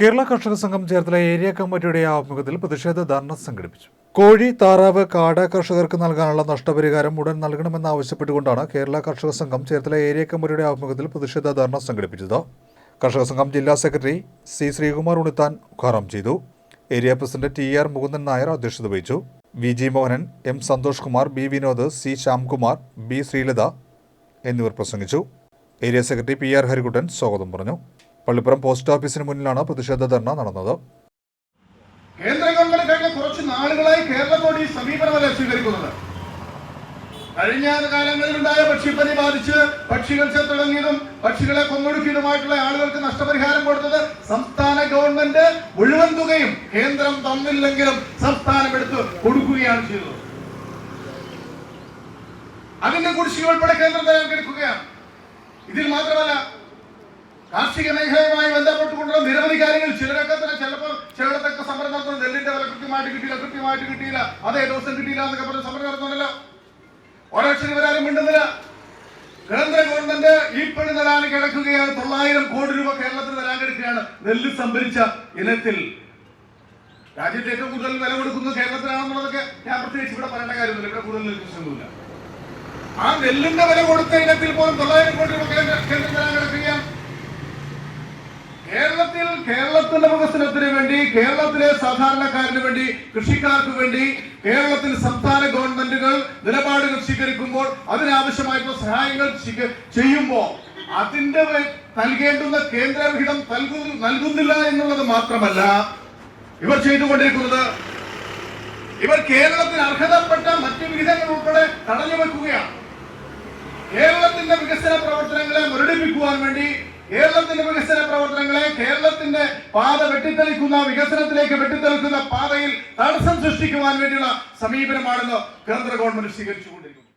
കേരള കർഷക സംഘം ചേർത്തല ഏരിയ കമ്മിറ്റിയുടെ ആഭിമുഖ്യത്തിൽ പ്രതിഷേധ ധർണ സംഘടിപ്പിച്ചു. കോഴി താറാവ് കാട കർഷകർക്ക് നൽകാനുള്ള നഷ്ടപരിഹാരം ഉടൻ നൽകണമെന്നാവശ്യപ്പെട്ടുകൊണ്ടാണ് കേരള കർഷക സംഘം ചേർത്തല ഏരിയ കമ്മിറ്റിയുടെ ആഭിമുഖ്യത്തിൽ പ്രതിഷേധ ധർണ സംഘടിപ്പിച്ചത്. കർഷക സംഘം ജില്ലാ സെക്രട്ടറി സി ശ്രീകുമാർ ഉണിത്താൻ ഉദ്ഘാടനം ചെയ്തു. Area president T R Mukundan Nair അധ്യക്ഷത വഹിച്ചു. V G Mohanan M Santhosh Kumar B Vinod C Shyamkumar B Sreelatha എന്നിവർ പ്രസംഗിച്ചു. Area secretary P R Harikuttan സ്വാഗതം പറഞ്ഞു. പള്ളിപ്പുറം പോസ്റ്റ് ഓഫീസിന് മുന്നിലാണ് പ്രതിഷേധ ധർണ നടന്നത്. കേന്ദ്ര ഗവൺമെന്റ് കഴിഞ്ഞ കുറച്ച് നാളുകളായി കേരളത്തോട് ഈ സമീപനമല്ല സ്വീകരിക്കുന്നത്. കഴിഞ്ഞ കാലങ്ങളിലുണ്ടായ പക്ഷിപ്പനി ബാധിച്ച് പക്ഷികൾ തുടങ്ങിയതും പക്ഷികളെ കൊന്നൊടുക്കിയതുമായിട്ടുള്ള ആളുകൾക്ക് നഷ്ടപരിഹാരം കൊടുത്തത് സംസ്ഥാന ഗവൺമെന്റ് മുഴുവൻ തുകയും കേന്ദ്രം തന്നില്ലെങ്കിലും സംസ്ഥാനം എടുത്ത് കൊടുക്കുകയാണ് ചെയ്തത്. അതിന്റെ കുടിശ്ശിക ഉൾപ്പെടെ കേന്ദ്രം തരാൻ എടുക്കുകയാണ്. ഇതിൽ മാത്രമല്ല കാർഷിക മേഖലയുമായി ബന്ധപ്പെട്ടുകൊണ്ടുള്ള നിരവധി കാര്യങ്ങൾ ചിലരൊക്കെ തന്നെ ചിലപ്പോൾ ചിലയിടത്തൊക്കെ സമരം നടത്തുന്നു. നെല്ലിന്റെ വില കൃത്യമായിട്ട് കിട്ടിയില്ല കൃത്യമായിട്ട് കിട്ടിയില്ല. അതേ ദിവസം കിട്ടിയില്ല എന്നൊക്കെ പറഞ്ഞ സമരം നടത്തുന്നല്ലോ ഒരക്ഷരം ഇവരാരും മിണ്ടുന്നില്ല. കേന്ദ്ര ഗവൺമെന്റ് ഈ പണി തരാൻ കിടക്കുകയാണ്. തൊള്ളായിരം കോടി രൂപ കേരളത്തിന് തരാൻ കിടക്കുകയാണ് നെല്ല് സംഭരിച്ച ഇനത്തിൽ. രാജ്യത്ത് ഏറ്റവും കൂടുതൽ വില കൊടുക്കുന്നത് കേരളത്തിലാണെന്നുള്ളതൊക്കെ ഞാൻ പ്രത്യേകിച്ച് ഇവിടെ പറയേണ്ട കാര്യമൊന്നുമില്ല. ഇവിടെ കൂടുതൽ പ്രശ്നമൊന്നുമില്ല. ആ നെല്ലിന്റെ വില കൊടുത്ത ഇനത്തിൽ പോലും തൊള്ളായിരം കോടി രൂപ കേന്ദ്രം തരാൻ കിടക്കുകയാണ് കേരളത്തിൽ കേരളത്തിന്റെ വികസനത്തിന് വേണ്ടി കേരളത്തിലെ സാധാരണക്കാരന് വേണ്ടി കൃഷിക്കാർക്ക് വേണ്ടി കേരളത്തിൽ സംസ്ഥാന ഗവൺമെന്റുകൾ നിലപാടുകൾ സ്വീകരിക്കുമ്പോൾ അതിനാവശ്യമായിട്ടുള്ള സഹായങ്ങൾ ചെയ്യുമ്പോൾ അതിന്റെ നൽകേണ്ടുന്ന കേന്ദ്ര വിഹിതം നൽകുന്നില്ല എന്നുള്ളത് മാത്രമല്ല ഇവർ ചെയ്തുകൊണ്ടിരിക്കുന്നത്. ഇവർ കേരളത്തിന് അർഹതപ്പെട്ട മറ്റ് വിഹിതങ്ങൾ ഉൾപ്പെടെ തടഞ്ഞു വെക്കുകയാണ് കേരളത്തിന്റെ വികസന പ്രവർത്തനങ്ങളെ മുരടിപ്പിക്കുവാൻ വേണ്ടി കേരളത്തിന്റെ വികസന പ്രവർത്തനങ്ങളെ കേരളത്തിന്റെ പാത വെട്ടിത്തെളിക്കുന്ന വികസനത്തിലേക്ക് വെട്ടിത്തെളിക്കുന്ന പാതയിൽ തടസ്സം സൃഷ്ടിക്കുവാൻ വേണ്ടിയുള്ള സമീപനമാണെന്ന് കേന്ദ്ര ഗവൺമെന്റ് സ്വീകരിച്ചുകൊണ്ടിരിക്കുന്നത്